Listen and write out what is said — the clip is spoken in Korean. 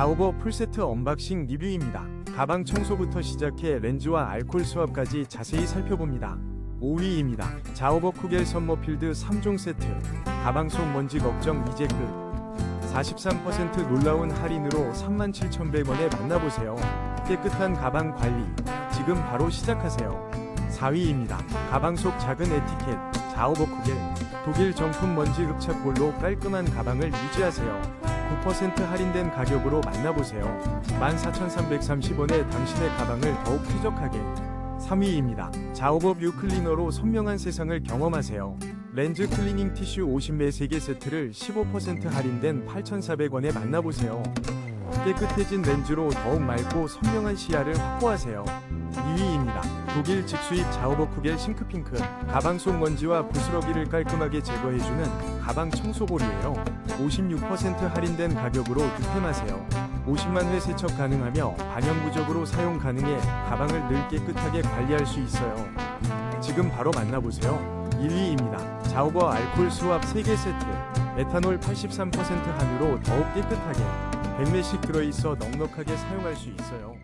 자오버 풀세트 언박싱 리뷰입니다. 가방 청소부터 시작해 렌즈와 알콜 수압까지 자세히 살펴봅니다. 5위입니다. 자오버 쿠겔 선머필드 3종 세트. 가방 속 먼지 걱정 이제 끝. 43% 놀라운 할인으로 37,100원에 만나보세요. 깨끗한 가방 관리. 지금 바로 시작하세요. 4위입니다. 가방 속 작은 에티켓. 자오버 쿠겔. 독일 정품 먼지 흡착 볼로 깔끔한 가방을 유지하세요. 9% 할인된 가격으로 만나보세요. 14,330원에 당신의 가방을 더욱 쾌적하게. 3위입니다. 자오버 뷰 클리너로 선명한 세상을 경험하세요. 렌즈 클리닝 티슈 50매 3개 세트를 15% 할인된 8,400원에 만나보세요. 깨끗해진 렌즈로 더욱 맑고 선명한 시야를 확보하세요. 2위입니다. 독일 직수입 자오버 쿠겔 싱크핑크 가방 속 먼지와 부스러기를 깔끔하게 제거해주는 가방 청소볼이에요. 56% 할인된 가격으로 득템하세요. 50만 회 세척 가능하며 반영구적으로 사용 가능해 가방을 늘 깨끗하게 관리할 수 있어요. 지금 바로 만나보세요. 1위입니다. 자오버 알콜 수압 3개 세트 에탄올 83% 함유로 더욱 깨끗하게 100매씩 들어있어 넉넉하게 사용할 수 있어요.